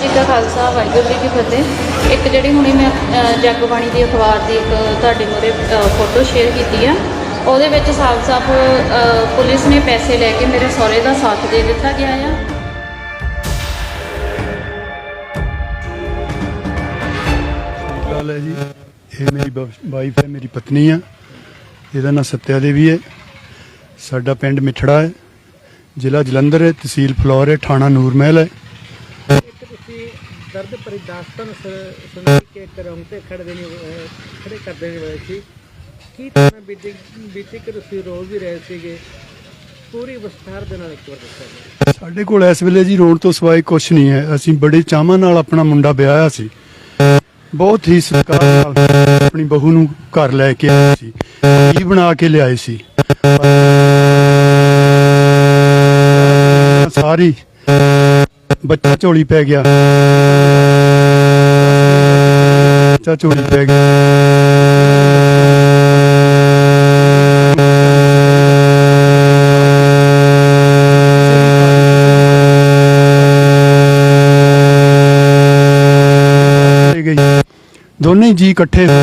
ਜੀ ਕਾ ਖਾਲਸਾ ਵਾਹਿਗੁਰੂ ਜੀ ਕੀ ਫਤਿਹ। ਇੱਕ ਜਿਹੜੀ ਹੁਣੇ ਮੈਂ ਅ, ਜਗਬਾਣੀ ਦੀ ਅਖਬਾਰ ਦੀ ਇੱਕ ਤੁਹਾਡੇ ਮੂਹਰੇ ਫੋਟੋ ਸ਼ੇਅਰ ਕੀਤੀ ਆ ਉਹਦੇ ਵਿੱਚ ਸਾਫ਼-ਸਾਫ਼ ਪੁਲਿਸ ਨੇ ਪੈਸੇ ਲੈ ਕੇ ਮੇਰੇ ਸਹੁਰੇ ਦਾ ਸਾਥ ਦੇ ਦਿੱਤਾ ਗਿਆ ਆ। ਗੱਲ ਹੈ ਜੀ? ਇਹ ਮੇਰੀ ਵਾਈਫ ਹੈ ਮੇਰੀ ਪਤਨੀ ਆ। ਇਹਦਾ ਨਾਂ ਸਤਿਆ ਦੇਵੀ ਹੈ। ਸਾਡਾ ਪਿੰਡ ਮਿੱਠੜਾ ਹੈ। ਜ਼ਿਲ੍ਹਾ ਜਲੰਧਰ ਹੈ ਤਹਿਸੀਲ ਫਲੌਰ ਹੈ ਥਾਣਾ ਨੂਰ ਮਹਿਲ ਹੈ। ਦਰਦ ਭਰੀ ਦਾਸਤਾਨ ਕੇ ਕਰਮ ਤੇ ਖੜੇ ਖੜੇ ਕਰਦੇ ਨਹੀਂ ਹੋਏ ਸੀ। ਕੀ ਤੁਹਾਨੂੰ ਬੀਤੀ ਬੀਤੀ ਕਿ ਤੁਸੀਂ ਰੋਜ਼ ਹੀ ਰਹੇ ਸੀਗੇ? ਪੂਰੀ ਵਿਸਥਾਰ ਦੇ ਨਾਲ ਇੱਕ ਵਾਰ ਦੱਸੋ। ਸਾਡੇ ਕੋਲ ਇਸ ਵੇਲੇ ਜੀ ਰੋਣ ਤੋਂ ਸਿਵਾਏ ਕੁਝ ਨਹੀਂ ਹੈ। ਅਸੀਂ ਬੜੇ ਚਾਵਾਂ ਨਾਲ ਆਪਣਾ ਮੁੰਡਾ ਵਿਆਹਿਆ ਸੀ। ਬਹੁਤ ਹੀ ਸਤਿਕਾਰ ਨਾਲ ਆਪਣੀ ਬਹੂ ਨੂੰ ਘਰ ਲੈ ਕੇ ਆਏ ਸੀ। ਕੀ ਬਣਾ ਕੇ ਲਿਆਏ ਸੀ। ਸਾਰੀ ਬੱਚਾ ਝੋਲੀ ਪੈ ਗਿਆ। ਬੱਚਾ ਝੋਲੀ ਪੈ ਗਿਆ ਦੋਨੇ ਜੀ ਇਕੱਠੇ ਹੋ ਗਏ।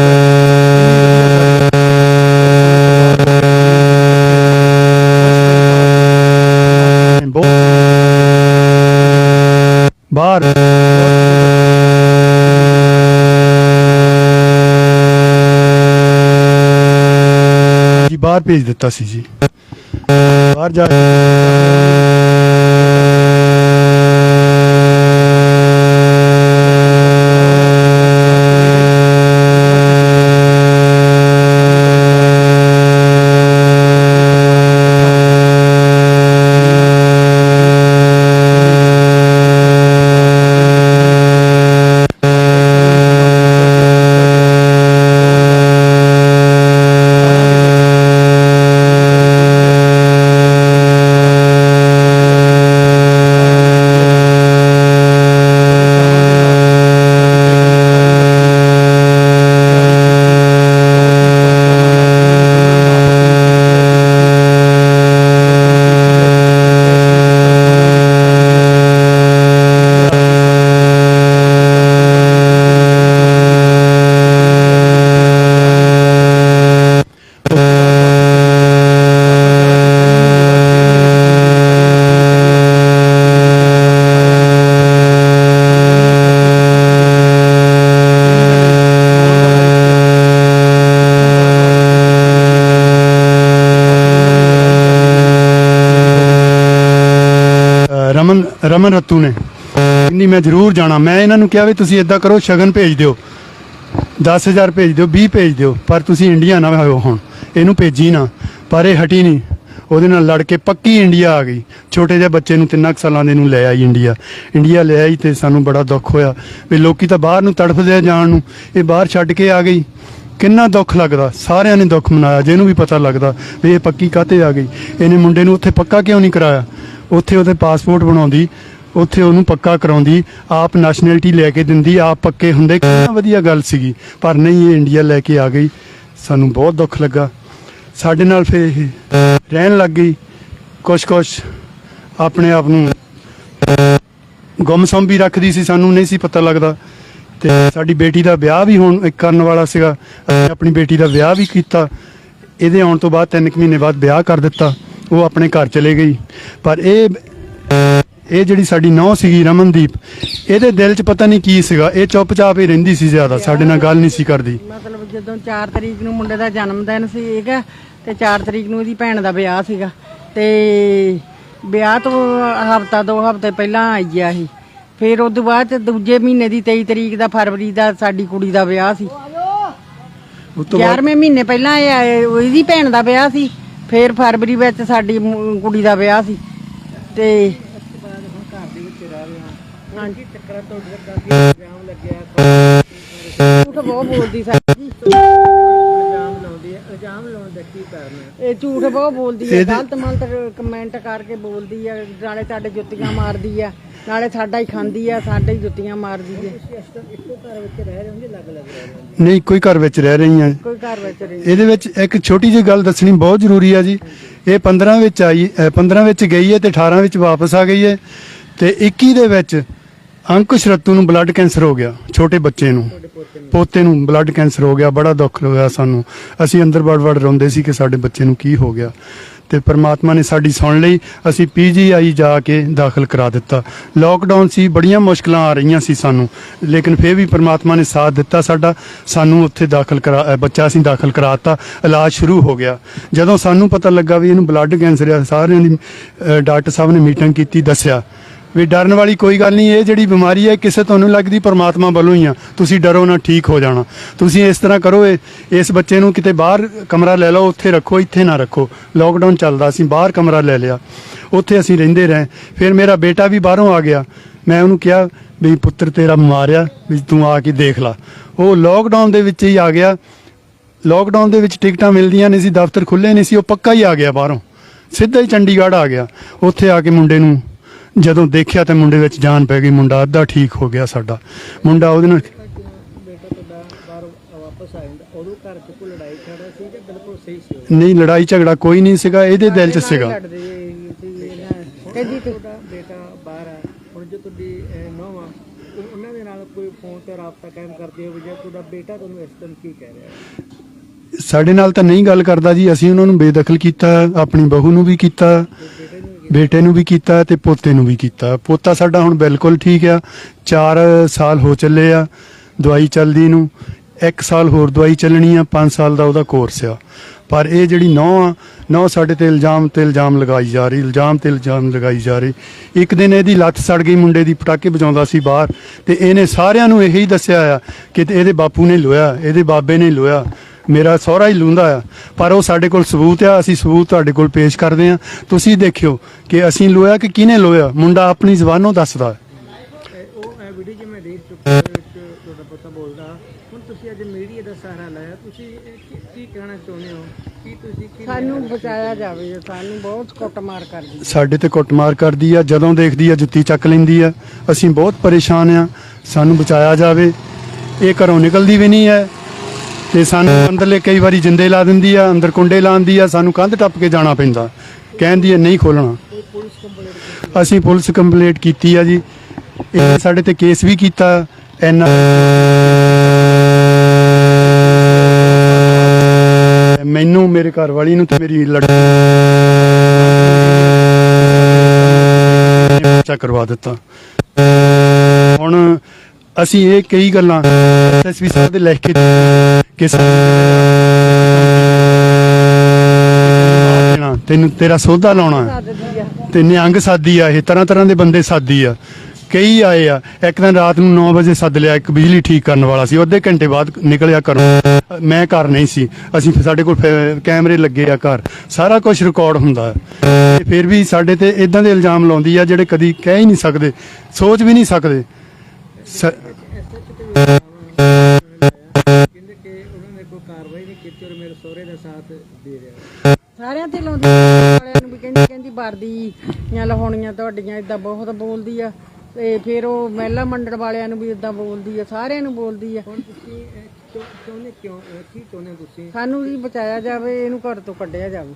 ਬਾਹਰ। ਬਾਹਰ ਭੇਜ ਦਿੱਤਾ ਸੀ ਜੀ। ਬਾਹਰ ਜਾ ਅ, ਰਮਨ ਰਮਨ ਰਤੂ ਨੇ। ਕਹਿੰਦੀ, ਮੈਂ ਜ਼ਰੂਰ ਜਾਣਾ। ਮੈਂ ਇਹਨਾਂ ਨੂੰ ਕਿਹਾ ਵੀ ਤੁਸੀਂ ਇਦਾਂ ਕਰੋ, ਸ਼ਗਨ ਭੇਜ ਦਿਓ। 10000 ਭੇਜ ਦਿਓ 20 ਭੇਜ ਦਿਓ। ਪਰ ਤੁਸੀਂ ਇੰਡੀਆ ਨਾ ਹੋਇਓ ਹੁਣ। ਇਹਨੂੰ ਭੇਜੀ ਨਾ। ਪਰ ਇਹ ਹਟੀ ਨਹੀਂ। ਉਹਦੇ ਨਾਲ ਲੜ ਕੇ ਪੱਕੀ ਇੰਡੀਆ ਆ ਗਈ। ਛੋਟੇ ਜਿਹੇ ਬੱਚੇ ਨੂੰ ਤਿੰਨਾਂ ਕੁ ਸਾਲਾਂ ਦੇ ਨੂੰ ਲੈ ਆਈ ਇੰਡੀਆ। ਇੰਡੀਆ ਲੈ ਆਈ ਤੇ ਸਾਨੂੰ ਬੜਾ ਦੁੱਖ ਹੋਇਆ। ਵੀ ਲੋਕੀ ਤਾਂ ਬਾਹਰ ਨੂੰ ਤੜਫਦੇ ਜਾਣ ਨੂੰ। ਇਹ ਬਾਹਰ ਛੱਡ ਕੇ ਆ ਗਈ। ਕਿੰਨਾ ਦੁੱਖ ਲੱਗਦਾ। ਸਾਰਿਆਂ ਨੇ ਦੁੱਖ ਮਨਾਇਆ। ਜਿਹਨੂੰ ਵੀ ਪਤਾ ਲੱਗਦਾ ਵੀ ਇਹ ਪੱਕੀ ਕਾਤੇ ਆ ਗਈ। ਇਹਨੇ ਮੁੰਡੇ ਨੂੰ ਉੱਥੇ ਪੱਕਾ ਕਿਉਂ ਨਹੀਂ ਕਰਾਇਆ? ਉੱਥੇ ਉਹਦੇ ਪਾਸਪੋਰਟ ਬਣਾਉਂਦੀ, ਉੱਥੇ ਉਹਨੂੰ ਪੱਕਾ ਕਰਾਉਂਦੀ, ਆਪ ਨੈਸ਼ਨੈਲਿਟੀ ਲੈ ਕੇ ਦਿੰਦੀ, ਆਪ ਪੱਕੇ ਹੁੰਦੇ। ਕਿੰਨਾ ਵਧੀਆ ਗੱਲ ਸੀਗੀ, ਪਰ ਨਹੀਂ, ਇਹ ਇੰਡੀਆ ਲੈ ਕੇ ਆ ਗਈ। ਸਾਨੂੰ ਬਹੁਤ ਦੁੱਖ ਲੱਗਾ। ਸਾਡੇ ਨਾਲ ਫਿਰ ਇਹ ਰਹਿਣ ਲੱਗ ਗਈ। ਕੁਛ ਕੁਛ ਆਪਣੇ ਆਪ ਨੂੰ ਗੁੰਮਸਮ ਵੀ ਰੱਖਦੀ ਸੀ, ਸਾਨੂੰ ਨਹੀਂ ਸੀ ਪਤਾ ਲੱਗਦਾ। ਤੇ ਸਾਡੀ ਬੇਟੀ ਦਾ ਵਿਆਹ ਵੀ ਹੁਣ ਇੱਕ ਕਰਨ ਵਾਲਾ ਸੀਗਾ। ਅਸੀਂ ਆਪਣੀ ਬੇਟੀ ਦਾ ਵਿਆਹ ਵੀ ਕੀਤਾ। ਇਹਦੇ ਆਉਣ ਤੋਂ ਬਾਅਦ ਤਿੰਨ ਕੁ ਮਹੀਨੇ ਬਾਅਦ ਵਿਆਹ ਕਰ ਦਿੱਤਾ। ਉਹ ਆਪਣੇ ਘਰ ਚਲੇ ਗਈ। ਪਰ ਇਹ ਇਹ ਜਿਹੜੀ ਸਾਡੀ ਨੌ ਸੀਗੀ ਰਮਨਦੀਪ ਇਹਦੇ ਦਿਲ 'ਚ ਪਤਾ ਨਹੀਂ ਕੀ ਸੀਗਾ। ਇਹ ਚੁੱਪਚਾਪ ਹੀ ਰਹਿੰਦੀ ਸੀ ਜ਼ਿਆਦਾ ਸਾਡੇ ਨਾਲ ਗੱਲ ਨਹੀਂ ਸੀ ਕਰਦੀ। ਮਤਲਬ ਜਦੋਂ 4 ਤਰੀਕ ਨੂੰ ਮੁੰਡੇ ਦਾ ਜਨਮ ਦਿਨ ਸੀਗਾ ਤੇ 4 ਤਰੀਕ ਨੂੰ ਇਹਦੀ ਭੈਣ ਦਾ ਵਿਆਹ ਸੀਗਾ। ਤੇ ਵਿਆਹ ਤੋਂ ਹਫਤਾ ਦੋ ਹਫ਼ਤੇ ਪਹਿਲਾਂ ਆਈ ਆ ਇਹ ਫਿਰ ਉਸ ਤੋਂ ਬਾਅਦ ਦੂਜੇ ਮਹੀਨੇ ਦੀ 23 ਤਰੀਕ ਦਾ ਫਰਵਰੀ ਦਾ ਸਾਡੀ ਕੁੜੀ ਦਾ ਵਿਆਹ ਸੀ। ਉਸ ਤੋਂ ਬਾਅਦ 11ਵੇਂ ਮਹੀਨੇ ਪਹਿਲਾਂ ਇਹ ਆਏ ਉਹਦੀ ਭੈਣ ਦਾ ਵਿਆਹ ਸੀ। ਫਿਰ ਫਰਵਰੀ ਵਿੱਚ ਸਾਡੀ ਮੁ- ਕੁੜੀ ਦਾ ਵਿਆਹ ਸੀ ਤੇ ਝੂਠ ਬਹੁਤ ਬੋਲਦੀ ਸਾਡੀ। ਇਲਜ਼ਾਮ ਲਾਉਣ ਦਾ ਕੀ ਕਾਰਨ ਹੈ? ਇਹ ਝੂਠ ਬਹੁਤ ਬੋਲਦੀ ਹੈ ਗਲਤ ਮਲਤ ਕਮੈਂਟ ਕਰਕੇ ਬੋਲਦੀ ਹੈ ਨਾਲੇ ਸਾਡੇ ਜੁੱਤੀਆਂ ਮਾਰਦੀ ਆ ਨਾਲੇ ਸਾਡਾ ਹੀ ਖਾਂਦੀ ਆ ਸਾਡੇ ਹੀ ਜੁੱਤੀਆਂ ਮਾਰਦੀ ਹੈ। ਇੱਕੋ ਘਰ ਵਿੱਚ ਰਹਿ ਰਹੇ ਹੋਗੇ ਅਲੱਗ ਅਲੱਗ ਰਹਿ ਰਹੇ ਹੋਗੇ ਨਹੀਂ ਕੋਈ ਘਰ ਵਿੱਚ ਰਹਿ ਰਹੀ ਹਾਂ। ਕੋਈ ਘਰ ਵਿੱਚ ਨਹੀਂ ਇਹਦੇ ਵਿੱਚ ਇੱਕ ਛੋਟੀ ਜਿਹੀ ਗੱਲ ਦੱਸਣੀ ਬਹੁਤ ਜ਼ਰੂਰੀ ਆ ਜੀ। ਇਹ 15 ਵਿੱਚ ਆਈ ਅ, 15 ਵਿੱਚ ਗਈ ਹੈ ਤੇ 18 ਵਿੱਚ ਵਾਪਸ ਆ ਗਈ ਹੈ ਤੇ 21 ਦੇ ਵਿੱਚ ਅੰਕੁਸ਼ ਰੱਤੂ ਨੂੰ ਬਲੱਡ ਕੈਂਸਰ ਹੋ ਗਿਆ, ਛੋਟੇ ਬੱਚੇ ਨੂੰ। ਪੋਤੇ ਨੂੰ ਬਲੱਡ ਕੈਂਸਰ ਹੋ ਗਿਆ, ਬੜਾ ਦੁੱਖ ਹੋਇਆ ਸਾਨੂੰ। ਅਸੀਂ ਅੰਦਰ ਵੜ ਵੜ ਰੋਂਦੇ ਸੀ ਕਿ ਸਾਡੇ ਬੱਚੇ ਨੂੰ ਕੀ ਹੋ ਗਿਆ। ਤੇ ਪਰਮਾਤਮਾ ਨੇ ਸਾਡੀ ਸੁਣ ਲਈ, ਅਸੀਂ ਪੀਜੀਆਈ ਜਾ ਕੇ ਦਾਖਲ ਕਰਾ ਦਿੱਤਾ। ਲੋਕਡਾਊਨ ਸੀ, ਬੜੀਆਂ ਮੁਸ਼ਕਲਾਂ ਆ ਰਹੀਆਂ ਸੀ ਸਾਨੂੰ। ਲੇਕਿਨ ਫਿਰ ਵੀ ਪਰਮਾਤਮਾ ਨੇ ਸਾਥ ਦਿੱਤਾ ਸਾਡਾ। ਸਾਨੂੰ ਉੱਥੇ ਦਾਖਲ ਕਰਾ ਬੱਚਾ ਅਸੀਂ ਦਾਖਲ ਕਰਾਤਾ। ਇਲਾਜ ਸ਼ੁਰੂ ਹੋ ਗਿਆ। ਜਦੋਂ ਸਾਨੂੰ ਪਤਾ ਲੱਗਾ ਵੀ ਇਹਨੂੰ ਬਲੱਡ ਕੈਂਸਰ ਆ, ਸਾਰਿਆਂ ਦੀ ਡਾਕਟਰ ਸਾਹਿਬ ਨੇ ਮੀਟਿੰਗ ਕੀਤੀ, ਦੱਸਿਆ। ਵੀ ਡਰਨ ਵਾਲੀ ਕੋਈ ਗੱਲ ਨਹੀਂ, ਇਹ ਜਿਹੜੀ ਬਿਮਾਰੀ ਹੈ ਕਿਸੇ ਤੁਹਾਨੂੰ ਲੱਗਦੀ, ਪਰਮਾਤਮਾ ਵੱਲੋਂ ਹੀ ਆ। ਤੁਸੀਂ ਡਰੋ ਨਾ, ਠੀਕ ਹੋ ਜਾਣਾ। ਤੁਸੀਂ ਇਸ ਤਰ੍ਹਾਂ ਕਰੋ, ਇਹ- ਇਸ ਬੱਚੇ ਨੂੰ ਕਿਤੇ ਬਾਹਰ ਕਮਰਾ ਲੈ ਲਓ, ਉੱਥੇ ਰੱਖੋ, ਇੱਥੇ ਨਾ ਰੱਖੋ। ਲੋਕਡਾਊਨ ਚੱਲਦਾ ਸੀ, ਬਾਹਰ ਕਮਰਾ ਲੈ ਲਿਆ। ਉੱਥੇ ਅਸੀਂ ਰਹਿੰਦੇ ਰਹੇ। ਫਿਰ ਮੇਰਾ ਬੇਟਾ ਵੀ ਬਾਹਰੋਂ ਆ ਗਿਆ। ਮੈਂ ਉਹਨੂੰ ਕਿਹਾ ਵੀ ਪੁੱਤਰ ਤੇਰਾ ਬਿਮਾਰ ਆ ਵੀ ਤੂੰ ਆ ਕੇ ਦੇਖ ਲੈ। ਉਹ ਲੋਕਡਾਊਨ ਦੇ ਵਿੱਚ ਹੀ ਆ ਗਿਆ। ਲੋਕਡਾਊਨ ਦੇ ਵਿੱਚ ਟਿਕਟਾਂ ਮਿਲਦੀਆਂ ਨਹੀਂ ਸੀ, ਦਫ਼ਤਰ ਖੁੱਲੇ ਨਹੀਂ ਸੀ, ਉਹ ਪੱਕਾ ਹੀ ਆ ਗਿਆ ਬਾਹਰੋਂ। ਸਿੱਧਾ ਹੀ ਚੰਡੀਗੜ੍ਹ ਆ ਗਿਆ। ਉੱਥੇ ਆ ਕੇ ਮੁੰਡੇ ਨੂੰ ਜਦੋਂ ਦੇਖਿਆ ਤੇ ਮੁੰਡੇ ਵਿੱਚ ਜਾਨ ਪੈ ਗਈ ਮੁੰਡਾ ਅੱਧਾ ਠੀਕ ਹੋ ਗਿਆ ਸਾਡਾ। ਮੁੰਡਾ ਉਹਦੇ ਨਾਲ? ਨਹੀਂ ਲੜਾਈ ਝਗੜਾ ਕੋਈ ਨਹੀਂ ਸੀਗਾ ਇਹਦੇ ਦਿਲ 'ਚ ਸੀਗਾ। ਲੜਦੇ ਸੀ ਇਹਨਾਂ ਕਹਿੰਦੀ ਤੁਹਾਡਾ ਬੇਟਾ ਬਾਹਰ ਆ। ਹੁਣ ਜੋ ਤੁਹਾਡੀ ਨੌਂ ਆ ਉਹ- ਉਹਨਾਂ ਦੇ ਨਾਲ ਕੋਈ ਫੋਨ ਤੇ ਰਾਬਤਾ ਕਾਇਮ ਕਰਦੇ ਹੋ ਜਾਂ ਤੁਹਾਡਾ ਬੇਟਾ ਤੁਹਾਨੂੰ ਇਸ ਟਾਈਮ ਕੀ ਕਹਿ ਰਿਹਾ ਹੈ? ਸਾਡੇ ਨਾਲ ਤਾਂ ਨਹੀਂ ਗੱਲ ਕਰਦਾ ਜੀ। ਅਸੀਂ ਉਹਨਾਂ ਨੂੰ ਬੇਦਖਲ ਕੀਤਾ ਆਪਣੀ ਬਹੂ ਨੂੰ ਵੀ ਕੀਤਾ। ਬੇਟੇ ਨੂੰ ਵੀ ਕੀਤਾ ਤੇ ਪੋਤੇ ਨੂੰ ਵੀ ਕੀਤਾ। ਪੋਤਾ ਸਾਡਾ ਹੁਣ ਬਿਲਕੁਲ ਠੀਕ ਆ। 4 ਸਾਲ ਹੋ ਚੱਲੇ ਆ ਦਵਾਈ ਚੱਲਦੀ ਨੂੰ। 1 ਸਾਲ ਹੋਰ ਦਵਾਈ ਚੱਲਣੀ ਆ 5 ਸਾਲ ਦਾ ਉਹਦਾ ਕੋਰਸ ਆ। ਪਰ ਇਹ ਜਿਹੜੀ ਨੌ ਆ, ਨੌ ਸਾਡੇ ਤੇ ਇਲਜ਼ਾਮ ਤੇ ਇਲਜ਼ਾਮ ਲਗਾਈ ਜਾ ਰਹੀ, ਇਲਜ਼ਾਮ ਤੇ ਇਲਜ਼ਾਮ ਲਗਾਈ ਜਾ ਰਹੀ। ਇੱਕ ਦਿਨ ਇਹਦੀ ਲੱਤ ਸੜ ਗਈ ਮੁੰਡੇ ਦੀ, ਪਟਾਕੇ ਵਜਾਉਂਦਾ ਸੀ ਬਾਹਰ ਤੇ ਇਹਨੇ ਸਾਰਿਆਂ ਨੂੰ ਇਹੀ ਦੱਸਿਆ ਆ ਕਿ ਇਹਦੇ ਬਾਪੂ ਨੇ ਲੋਇਆ ਇਹਦੇ ਬਾਬੇ ਨੇ ਲੋਇਆ ਮੇਰਾ ਸਹੁਰਾ ਹੀ ਲੂੰਦਾ ਆ ਪਰ ਉਹ ਸਾਡੇ ਕੋਲ ਸਬੂਤ ਆ ਅਸੀਂ ਸਬੂਤ ਤੁਹਾਡੇ ਕੋਲ ਪੇਸ਼ ਕਰਦੇ ਆ ਤੁਸੀਂ ਦੇਖਿਓ ਕਿ ਅਸੀਂ ਲੋਇਆ ਕਿ ਕਿਹਨੇ ਲੋਇਆ? ਮੁੰਡਾ ਆਪਣੀ ਜ਼ਬਾਨੋਂ ਦੱਸਦਾ ਹੈ। ਉਹ ਇਹ ਵੀਡੀਓ ਜਿਵੇਂ ਦੇਖ ਚੁੱਕੇ ਤੁਹਾਡਾ ਪਤਾ ਬੋਲਦਾ। ਹੁਣ ਤੁਸੀਂ ਅੱਜ ਮੀਡੀਆ ਦਾ ਸਹਾਰਾ ਲਿਆ ਤੁਸੀਂ ਇਹ ਕੀ- ਕੀ ਕਹਿਣਾ ਚਾਹੁੰਦੇ ਹੋ? ਕੀ ਤੁਸੀਂ ਕੀ ਸਾਨੂੰ ਬਚਾਇਆ ਜਾਵੇ ਸਾਨੂੰ ਬਹੁਤ ਕੁੱਟਮਾਰ ਕਰਦੀ ਸਾਡੇ ਤੇ ਕੁੱਟਮਾਰ ਕਰਦੀ ਆ ਜਦੋਂ ਦੇਖਦੀ ਆ ਜੁੱਤੀ ਚੱਕ ਲੈਂਦੀ ਆ। ਅਸੀਂ ਬਹੁਤ ਪਰੇਸ਼ਾਨ ਆ ਸਾਨੂੰ ਬਚਾਇਆ ਜਾਵੇ। ਇਹ ਘਰੋਂ ਨਿਕਲਦੀ ਵੀ ਨਹੀਂ ਹੈ। ਤੇ ਸਾਨੂੰ ਅੰਦਰਲੇ ਕਈ ਵਾਰੀ ਜਿੰਦੇ ਲਾ ਦਿੰਦੀ ਆ, ਅੰਦਰ ਕੁੰਡੇ ਲਾਉਂਦੀ ਆ, ਸਾਨੂੰ ਕੰਧ ਟੱਪ ਕੇ ਜਾਣਾ ਪੈਂਦਾ। ਕਹਿੰਦੀ ਹੈ ਨਹੀਂ ਖੋਲਣਾ। ਅਸੀਂ ਪੁਲਿਸ ਕੰਪਲੇਂਟ ਕੀਤੀ ਆ ਜੀ। ਇਹ ਸਾਡੇ ਤੇ ਕੇਸ ਵੀ ਕੀਤਾ, ਐਨ ਮੈਨੂੰ, ਮੇਰੇ ਘਰ ਵਾਲੀ ਨੂੰ ਤੇ ਮੇਰੀ ਲੜਕੀ ਨੇ ਕਰਵਾ ਦਿੱਤਾ। ਹੁਣ ਅਸੀਂ ਇਹ ਕਈ ਗੱਲਾਂ ਐਸਐਸਪੀ ਸਾਹਿਬ ਦੇ ਲਿਖ ਕੇ ਕਿ ਤੈਨੂੰ ਤੇਰਾ ਸੌਦਾ ਲਾਉਣਾ ਤੇ ਨਿਹੰਗ ਸਾਦੀ ਆ, ਇਹ ਤਰ੍ਹਾਂ ਤਰ੍ਹਾਂ ਦੇ ਬੰਦੇ ਸਾਦੀ ਆ। ਕਈ ਆਏ ਆ, ਇੱਕ ਦਿਨ ਰਾਤ ਨੂੰ 9 ਵਜੇ ਸੱਦ ਲਿਆ, ਇੱਕ ਬਿਜਲੀ ਠੀਕ ਕਰਨ ਵਾਲਾ ਸੀ, ਅੱਧੇ ਘੰਟੇ ਬਾਅਦ ਨਿਕਲਿਆ ਘਰੋਂ। ਮੈਂ ਘਰ ਨਹੀਂ ਸੀ, ਅਸੀਂ ਸਾਡੇ ਕੋਲ ਕੈਮਰੇ ਲੱਗੇ ਆ ਘਰ, ਸਾਰਾ ਕੁਝ ਰਿਕਾਰਡ ਹੁੰਦਾ ਹੈ। ਫਿਰ ਵੀ ਸਾਡੇ ਤੇ ਇਦਾਂ ਦੇ ਇਲਜ਼ਾਮ ਲਾਉਂਦੀ ਆ ਜਿਹੜੇ ਕਦੀ ਕਹਿ ਹੀ ਨਹੀਂ ਸਕਦੇ, ਸੋਚ ਵੀ ਨਹੀਂ ਸਕਦੇ। ਕਹਿੰਦੇ ਕਿ ਉਹਨਾਂ ਨੇ ਕੋਈ ਕਾਰਵਾਈ ਨਹੀਂ ਕੀਤੀ ਔਰ ਮੇਰੇ ਸਹੁਰੇ ਦਾ ਸਾਥ ਦੇ ਰਿਹਾ ਸਾਰਿਆਂ ਤੇ ਲਾਉਂਦੀ ਵਾਲਿਆਂ ਨੂੰ ਵੀ ਕਹਿੰਦੀ ਕਹਿੰਦੀ ਵਰਦੀ ਜਾਂ ਲਹਾਉਣੀਆਂ ਤੁਹਾਡੀਆਂ ਇਦਾਂ ਬਹੁਤ ਬੋਲਦੀ ਆ। ਤੇ ਫਿਰ ਉਹ ਮਹਿਲਾ ਮੰਡਲ ਵਾਲਿਆਂ ਨੂੰ ਵੀ ਇਦਾਂ ਬੋਲਦੀ ਆ ਸਾਰਿਆਂ ਨੂੰ ਬੋਲਦੀ ਆ। ਹੁਣ ਤੁਸੀਂ ਇਹ ਚਾਹੁ- ਚਾਹੁੰਦੇ ਕਿਉਂ ਇਹ ਕੀ ਚਾਹੁੰਦੇ ਹੋ ਤੁਸੀਂ? ਸਾਨੂੰ ਵੀ ਬਚਾਇਆ ਜਾਵੇ ਇਹਨੂੰ ਘਰ ਤੋਂ ਕੱਢਿਆ ਜਾਵੇ।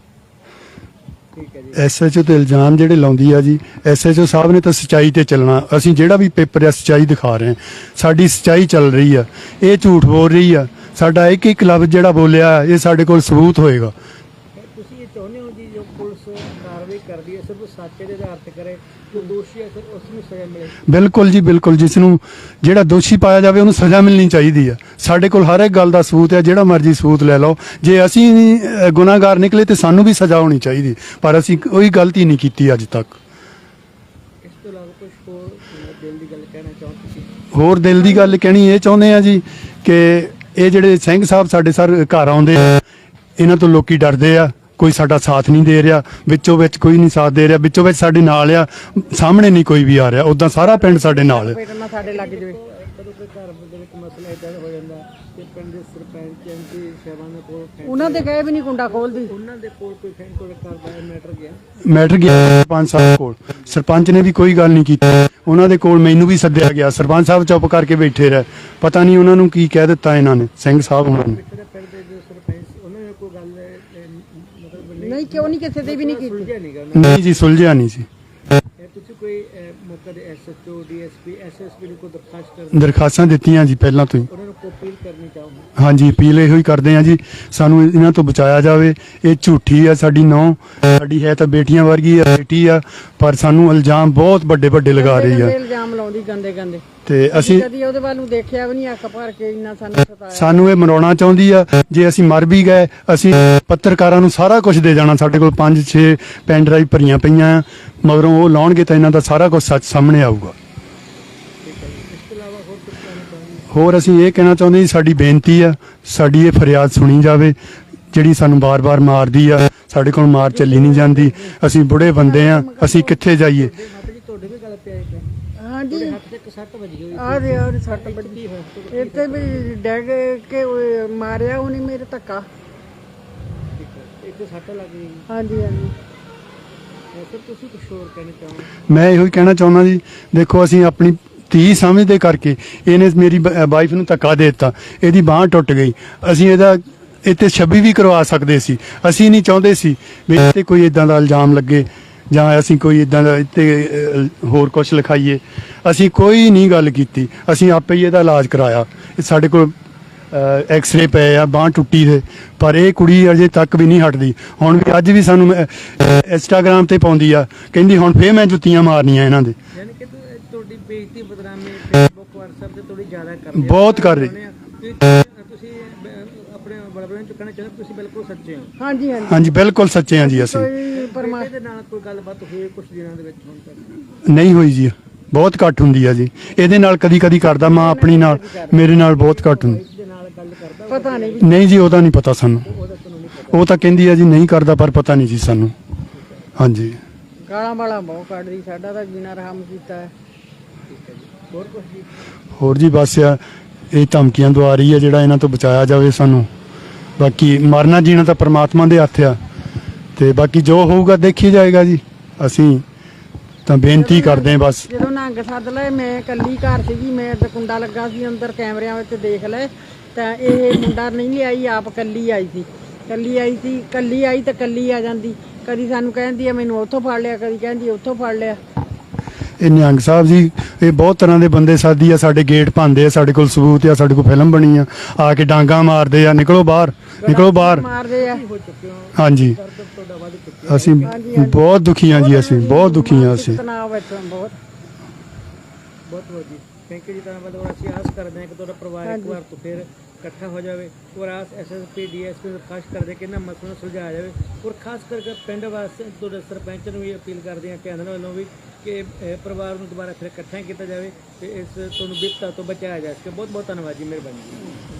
ਐਸਐਚਓ ਤੇ ਇਲਜ਼ਾਮ ਜਿਹੜੇ ਲਾਉਂਦੀ ਆ ਜੀ ਐਸਐਚਓ ਸਾਹਿਬ ਨੇ ਤਾਂ ਸਚਾਈ ਤੇ ਚੱਲਣਾ। ਅਸੀਂ ਜਿਹੜਾ ਵੀ ਪੇਪਰ ਆ ਸਚਾਈ ਦਿਖਾ ਰਹੇ ਹਾਂ। ਸਾਡੀ ਸਚਾਈ ਚੱਲ ਰਹੀ ਆ। ਇਹ ਝੂਠ ਬੋਲ ਰਹੀ ਆ। ਸਾਡਾ ਇੱਕ ਇੱਕ ਲਫ਼ਜ਼ ਜਿਹੜਾ ਬੋਲਿਆ ਇਹ ਸਾਡੇ ਕੋਲ ਸਬੂਤ ਹੋਏਗਾ। ਤੁਸੀਂ ਇਹ ਚਾਹੁੰਦੇ ਹੋ ਜੀ ਜੋ ਪੁਲਿਸ ਕਾਰਵਾਈ ਕਰਦੀ ਹੈ ਸਿਰਫ ਸੱਚ ਦੇ ਆਧਾਰ ਤੇ ਕਰੇ? ਜੋ ਦੋਸ਼ੀ ਹੈ ਫਿਰ ਉਸ ਨੂੰ ਸਜ਼ਾ ਮਿਲੇ। ਬਿਲਕੁਲ ਜੀ ਬਿਲਕੁਲ ਜਿਸ ਨੂੰ ਜਿਹੜਾ ਦੋਸ਼ੀ ਪਾਇਆ ਜਾਵੇ ਉਹਨੂੰ ਸਜ਼ਾ ਮਿਲਣੀ ਚਾਹੀਦੀ ਆ। ਸਾਡੇ ਕੋਲ ਹਰ ਇੱਕ ਗੱਲ ਦਾ ਸਬੂਤ ਹੈ ਜਿਹੜਾ ਮਰਜ਼ੀ ਸਬੂਤ ਲੈ ਲਓ। ਜੇ ਅਸੀਂ ਅਹ, ਗੁਨਾਹਗਾਰ ਨਿਕਲੇ ਤੇ ਸਾਨੂੰ ਵੀ ਸਜ਼ਾ ਹੋਣੀ ਚਾਹੀਦੀ। ਪਰ ਅਸੀਂ ਕੋਈ ਗਲਤੀ ਨਹੀਂ ਕੀਤੀ ਅੱਜ ਤੱਕ। ਇਸ ਤੋਂ ਇਲਾਵਾ ਕੁਝ ਹੋਰ ਅਹ, ਦਿਲ ਦੀ ਗੱਲ ਕਹਿਣਾ ਚਾਹੋ ਤੁਸੀਂ ਹੋਰ ਦਿਲ ਦੀ ਗੱਲ ਕਹਿਣੀ ਇਹ ਚਾਹੁੰਦੇ ਆ ਜੀ ਕਿ ਇਹ ਜਿਹੜੇ ਸਿੰਘ ਸਾਹਿਬ ਸਾਡੇ ਸਰ ਘਰ ਆਉਂਦੇ ਆ ਇਹਨਾਂ ਤੋਂ ਲੋਕੀ ਡਰਦੇ ਆ। ਕੋਈ ਸਾਡਾ ਸਾਥ ਨਹੀਂ ਦੇ ਰਿਹਾ ਵਿੱਚੋਂ ਵਿੱਚ ਕੋਈ ਨਹੀਂ ਸਾਥ ਦੇ ਰਿਹਾ ਵਿੱਚੋਂ ਵਿੱਚ ਸਾਡੇ ਨਾਲ ਆ ਸਾਹਮਣੇ ਨਹੀਂ ਕੋਈ ਵੀ ਆ ਰਿਹਾ ਉਦਾਂ ਸਾਰਾ ਪਿੰਡ ਸਾਡੇ ਨਾਲ। ਸਾਡੇ ਲੱਗ ਜਾਵੇ। ਉਹਨਾਂ ਦੇ ਕਹੇ ਵੀ ਨਹੀਂ ਕੁੰਡਾ ਖੋਲਦੀ। ਉਹਨਾਂ ਦੇ ਕੋਲ ਕੋਈ ਫੈਨ ਕੋਲ ਘਰ ਦਾ ਮੈਟਰ ਗਿਆ ਮੈਟਰ ਗਿਆ ਸਰਪੰਚ ਸਾਹਿਬ ਕੋਲ। ਸਰਪੰਚ ਨੇ ਵੀ ਕੋਈ ਗੱਲ ਨਹੀਂ ਕੀਤੀ। ਉਹਨਾਂ ਦੇ ਕੋਲ ਮੈਨੂੰ ਵੀ ਸੱਦਿਆ ਗਿਆ। ਸਰਪੰਚ ਸਾਹਿਬ ਚੁੱਪ ਕਰਕੇ ਬੈਠੇ ਰਹੇ। ਪਤਾ ਨਹੀਂ ਉਹਨਾਂ ਨੂੰ ਕੀ ਕਹਿ ਦਿੱਤਾ ਇਹਨਾਂ ਨੇ ਸਿੰਘ ਸਾਹਿਬ ਉਹਨਾਂ ਨੇ ਪਿਛਲੇ ਪਿੰਡ ਦੇ ਜੋ ਸਰਪੰਚ ਉਹਨਾਂ ਨੇ ਕੋਈ ਗੱਲ ਅਹ, ਮਤਲਬ ਨਹੀਂ ਕਿਉਂ ਨਹੀਂ ਕਿਸੇ ਦੇ ਵੀ ਨਹੀਂ ਕੀਤੀ? ਸੁਲਝਿਆ ਨਹੀਂ ਜੀ ਸੁਲਝਿਆ ਨਹੀਂ ਸੀ ਇਹ ਤੁਸੀਂ ਕੋਈ ਅਹ, ਮੌਕਾ ਦੇ ਐਸਐਚਓ ਡੀਐਸਪੀ ਐਸਐਸਪੀ ਨੂੰ ਕੋਈ ਦਰਖਾਸਤ ਕਰ ਦਰਖਾਸਤਾਂ ਦਿੱਤੀਆਂ ਜੀ ਪਹਿਲਾਂ ਤੋਂ ਹੀ। ਉਹਨਾਂ ਨੂੰ ਕੋਈ ਅਪੀਲ ਕਰਨੀ ਚਾਹੋਗੇ ਹਾਂਜੀ ਅਪੀਲ ਇਹੋ ਹੀ ਕਰਦੇ ਆ ਜੀ ਸਾਨੂੰ ਇਹਨਾਂ ਤੋਂ ਬਚਾਇਆ ਜਾਵੇ। ਇਹ ਝੂਠੀ ਆ ਸਾਡੀ ਨੌ ਸਾਡੀ ਹੈ ਤਾਂ ਬੇਟੀਆਂ ਵਰਗੀ ਆ ਬੇਟੀ ਆ ਪਰ ਸਾਨੂੰ ਇਲਜ਼ਾਮ ਬਹੁਤ ਵੱਡੇ ਵੱਡੇ ਲਗਾ ਰਹੀ ਆ। ਇਲਜ਼ਾਮ ਲਾਉਂਦੀ ਗੰਦੇ ਗੰਦੇ ਤੇ ਅਸੀਂ ਕਦੀ ਉਹਦੇ ਵੱਲ ਨੂੰ ਦੇਖਿਆ ਵੀ ਨਹੀਂ ਅੱਖ ਭਰ ਕੇ ਇੰਨਾ ਸਾਨੂੰ ਸਤਾਇਆ। ਸਾਨੂੰ ਇਹ ਮਨਾਉਣਾ ਚਾਹੁੰਦੀ ਆ ਜੇ ਅਸੀਂ ਮਰ ਵੀ ਗਏ ਅਸੀਂ ਪੱਤਰਕਾਰਾਂ ਨੂੰ ਸਾਰਾ ਕੁਝ ਦੇ ਜਾਣਾ ਸਾਡੇ ਕੋਲ 5-6 ਪੈਨ ਡਰਾਈਵ ਭਰੀਆਂ ਪਈਆਂ ਆ ਮਗਰੋਂ ਉਹ ਲਾਉਣਗੇ ਤਾਂ ਇਹਨਾਂ ਦਾ ਸਾਰਾ ਕੁਝ ਸੱਚ ਸਾਹਮਣੇ ਆਊਗਾ। ਹੋਰ ਅਸੀਂ ਇਹ ਕਹਿਣਾ ਚਾਹੁੰਦੇ ਜੀ ਸਾਡੀ ਬੇਨਤੀ ਆ ਸਾਡੀ ਇਹ ਫਰਿਆਦ ਸੁਣੀ ਜਾਵੇ ਜਿਹੜੀ ਸਾਨੂੰ ਬਾਰ-ਬਾਰ ਮਾਰਦੀ ਆ ਸਾਡੇ ਕੋਲ ਮਾਰ ਚੱਲੀ ਨਹੀਂ ਜਾਂਦੀ ਅਸੀਂ ਬੁੜੇ ਬੰਦੇ ਆ ਅਸੀਂ ਕਿੱਥੇ ਜਾਈਏ? ਤੁਹਾਡੇ ਵੀ ਗੱਲ ਹਾਂਜੀ। ਹੱਥ ਤੇ ਇੱਕ ਸੱਟ ਵੱਜੀ ਹੋਈ ਆ ਦੇ ਆ ਸੱਟ ਵੱਜੀ। ਕੀ ਹੋਇਆ? ਇੱਥੇ ਵੀ ਡੈਗ ਕੇ ਉਹ ਮਾਰਿਆ ਉਹਨੇ ਮੇਰੇ ਧੱਕਾ। ਠੀਕ ਹੈ ਇੱਕ ਸੱਟ ਲੱਗ ਗਈ। ਹਾਂਜੀ ਹਾਂਜੀ। ਸਰ ਤੁਸੀਂ ਕੁਝ ਹੋਰ ਕਹਿਣਾ ਚਾਹੋਗੇ? ਮੈਂ ਇਹੋ ਹੀ ਕਹਿਣਾ ਚਾਹੁੰਦਾ ਜੀ ਦੇਖੋ ਅਸੀਂ ਆਪਣੀ ਧੀ ਸਮਝਦੇ ਕਰਕੇ ਇਹਨੇ ਮੇਰੀ ਵਾਈਫ ਨੂੰ ਧੱਕਾ ਦੇ ਦਿੱਤਾ। ਇਹਦੀ ਬਾਹ ਟੁੱਟ ਗਈ। ਅਸੀਂ ਇਹਦਾ ਇੱਥੇ 26 ਵੀ ਕਰਵਾ ਸਕਦੇ ਸੀ। ਅਸੀਂ ਨਹੀਂ ਚਾਹੁੰਦੇ ਸੀ ਵੀ ਇੱਥੇ ਕੋਈ ਇਦਾਂ ਦਾ ਇਲਜ਼ਾਮ ਲੱਗੇ। ਜਾਂ ਅਸੀਂ ਕੋਈ ਇਦਾਂ ਦਾ ਇੱਥੇ ਅਹ, ਹੋਰ ਕੁਝ ਲਿਖਾਈਏ। ਅਸੀਂ ਕੋਈ ਨਹੀਂ ਗੱਲ ਕੀਤੀ। ਅਸੀਂ ਆਪੇ ਹੀ ਇਹਦਾ ਇਲਾਜ ਕਰਾਇਆ। ਇਹ ਸਾਡੇ ਕੋਲ ਐਕਸ-ਰੇ ਪਏ ਆ ਬਾਹ ਟੁੱਟੀ ਦੇ ਪਰ ਇਹ ਕੁੜੀ ਅਜੇ ਤੱਕ ਵੀ ਨਹੀਂ ਹਟਦੀ। ਹੁਣ ਵੀ ਅੱਜ ਵੀ ਸਾਨੂੰ ਇੰਸਟਾਗ੍ਰam ਤੇ ਪਾਉਂਦੀ ਆ। ਕਹਿੰਦੀ ਹੁਣ ਫੇਰ ਮੈਂ ਜੁੱਤੀਆਂ ਮਾਰਨੀਆਂ ਇਹਨਾਂ ਦੇ। ਯਾਨੀ ਕਿ ਤੁ- ਤੁਹਾਡੀ ਬੇਇੱਜ਼ਤੀ ਬਦਨਾਮੀ ਫੇਸਬੁੱਕ WhatsApp ਤੇ ਥੋੜੀ ਜ਼ਿਆਦਾ ਕਰ ਰਹੀ ਹੈ ਬਹੁਤ ਕਰ ਰਹੀ। ਤੁਸੀਂ ਤੁਸੀਂ ਬ- ਆਪਣੇ ਬੜਬੜੇ ਨੂੰ ਚੁੱਕਣਾ ਚਾਹੁੰਦੇ ਤੁਸੀਂ ਬਿਲਕੁਲ ਸੱਚੇ ਹੋ। ਹਾਂਜੀ ਹਾਂਜੀ। ਹਾਂਜੀ ਬਿਲਕੁਲ ਸੱਚੇ ਹਾਂ ਜੀ ਅਸੀਂ। ਕੋਈ ਪਰਮਾ ਬੇਟੇ ਦੇ ਨਾਲ ਕੋਈ ਗੱਲਬਾਤ ਹੋਈ ਕੁਝ ਦਿਨਾਂ ਦੇ ਵਿੱਚ ਹੁਣ ਤੱਕ? ਨਹੀਂ ਹੋਈ ਜੀ। ਬਹੁਤ ਘੱਟ ਹੁੰਦੀ ਆ ਜੀ। ਇਹਦੇ ਨਾਲ ਕਦੀ ਕਦੀ ਕਰਦਾ ਮਾਂ ਆਪਣੀ ਨਾਲ। ਮੇਰੇ ਨਾਲ ਬਹੁਤ ਘੱਟ ਹੁੰਦੀ। ਦੇ ਨਾਲ ਗੱਲ ਕਰਦਾ ਪਤਾ ਨਹੀਂ। ਵੀ ਨਹੀਂ ਜੀ ਉਹਦਾ ਨਹੀਂ ਪਤਾ ਸਾਨੂੰ। ਉਹਦਾ ਤੁਹਾਨੂੰ ਨਹੀਂ ਪਤਾ। ਉਹ ਤਾਂ ਕਹਿੰਦੀ ਆ ਜੀ ਨਹੀਂ ਕਰਦਾ ਪਰ ਪਤਾ ਨਹੀਂ ਜੀ ਸਾਨੂੰ। ਹਾਂਜੀ। ਗਾਲਾਂ ਵਾਲਾ ਬਹੁਤ ਕੱਢਦੀ ਸਾਡਾ ਤਾਂ ਜੀਣਾ ਰਹਾਮ ਕੀਤਾ। ਹੈ ਹੋਰ ਕੁਝ ਜੀ? ਹੋਰ ਜੀ ਬਸ ਆ ਇਹ ਧਮਕੀਆਂ ਦਵਾ ਰਹੀ ਆ ਜਿਹੜਾ ਇਹਨਾਂ ਤੋਂ ਬਚਾਇਆ ਜਾਵੇ ਸਾਨੂੰ। ਬਾਕੀ ਮਰਨਾ ਜੀਣਾ ਤਾਂ ਪ੍ਰਮਾਤਮਾ ਦੇ ਹੱਥ ਆ। ਤੇ ਬਾਕੀ ਜੋ ਹੋਊਗਾ ਦੇਖੀ ਜਾਏਗਾ ਜੀ। ਅਸੀਂ ਤਾਂ ਬੇਨਤੀ ਕਰਦੇ ਹਾਂ ਬਸ। ਜਦੋਂ ਨੰਗ ਸੱਦ ਲਏ ਮੈਂ ਕੱਲੀ ਘਰ ਸੀਗੀ ਮੈਂ ਤੇ ਕੁੰਡਾ ਲੱਗਾ ਸੀ ਅੰਦਰ ਕੈਮਰਿਆਂ ਵਿੱਚ ਦੇਖ ਲਏ। ਤਾਂ ਇਹ ਮੁੰਡਾ ਨਹੀਂ ਲਿਆਈ ਆਪ ਕੱਲੀ ਆਈ ਸੀ। ਕੱਲੀ ਆਈ ਸੀ ਕੱਲੀ ਆਈ ਤਾਂ ਕੱਲੀ ਆ ਜਾਂਦੀ। ਕਦੀ ਸਾਨੂੰ ਕਹਿੰਦੀ ਆ ਮੈਨੂੰ ਉੱਥੋਂ ਫੜ ਲਿਆ ਕਦੀ ਕਹਿੰਦੀ ਉੱਥੋਂ ਫੜ ਲਿਆ। ਇਹ ਨਿਹੰਗ ਸਾਹਿਬ ਜੀ ਇਹ ਬਹੁਤ ਤਰ੍ਹਾਂ ਦੇ ਬੰਦੇ ਸਾਦੀ ਆ ਸਾਡੇ ਗੇਟ ਭੰਦੇ ਆ ਸਾਡੇ ਕੋਲ ਸਬੂਤ ਆ ਸਾਡੇ ਕੋਲ ਫਿਲਮ ਬਣੀ ਆ। ਆ ਕੇ ਡਾਂਗਾ ਮਾਰਦੇ ਆ ਨਿਕਲੋ ਬਾਹਰ ਨਿਕਲੋ ਬਾਹਰ। ਆ। ਹਾਂਜੀ। ਅਸੀਂ ਬਹੁਤ ਦੁਖੀ ਹਾਂ ਜੀ ਅਸੀਂ ਬਹੁਤ ਦੁਖੀ ਹਾਂ ਅਸੀਂ। ਬਹੁਤ। ਬਹੁਤ ਜੀ ਥੈਂਕ ਯੂ ਜੀ ਧੰਨਵਾਦ। ਅਸੀਂ ਆਸ ਕਰਦੇ ਹਾਂ ਕਿ ਤੁਹਾਡਾ ਪਰਿਵਾਰ ਇੱਕ ਵਾਰ ਤੋਂ ਫਿਰ ਇਕੱਠਾ ਹੋ ਜਾਵੇ ਔਰ ਆਸ ਐਸਐਸਪੀ ਡੀਐਸਪੀ ਨੂੰ ਖਾਸ ਕਰਦੇ ਕਿ ਇਹਨਾਂ ਮਸਲਿਆਂ ਨੂੰ ਸੁਲਝਾਇਆ ਜਾਵੇ ਔਰ ਖਾਸ ਕਰਕੇ ਪਿੰਡ ਵਾਸਤੇ ਤੁਹਾਡੇ ਸਰਪੰਚ ਨੂੰ ਵੀ ਅਪੀਲ ਕਰਦੇ ਹਾਂ ਕਿ ਇਹਨਾਂ ਵੱਲੋਂ ਵੀ ਕਿ ਇਹ ਪਰਿਵਾਰ ਨੂੰ ਦੁਬਾਰਾ ਫਿਰ ਇਕੱਠਾ ਕੀਤਾ ਜਾਵੇ ਤੇ ਇਸ ਤੁਹਾਨੂੰ ਬਿਪਤਾ ਤੋਂ ਬਚਾਇਆ ਜਾ ਸਕੇ। ਬਹੁਤ ਬਹੁਤ ਧੰਨਵਾਦ ਜੀ, ਮਿਹਰਬਾਨੀ।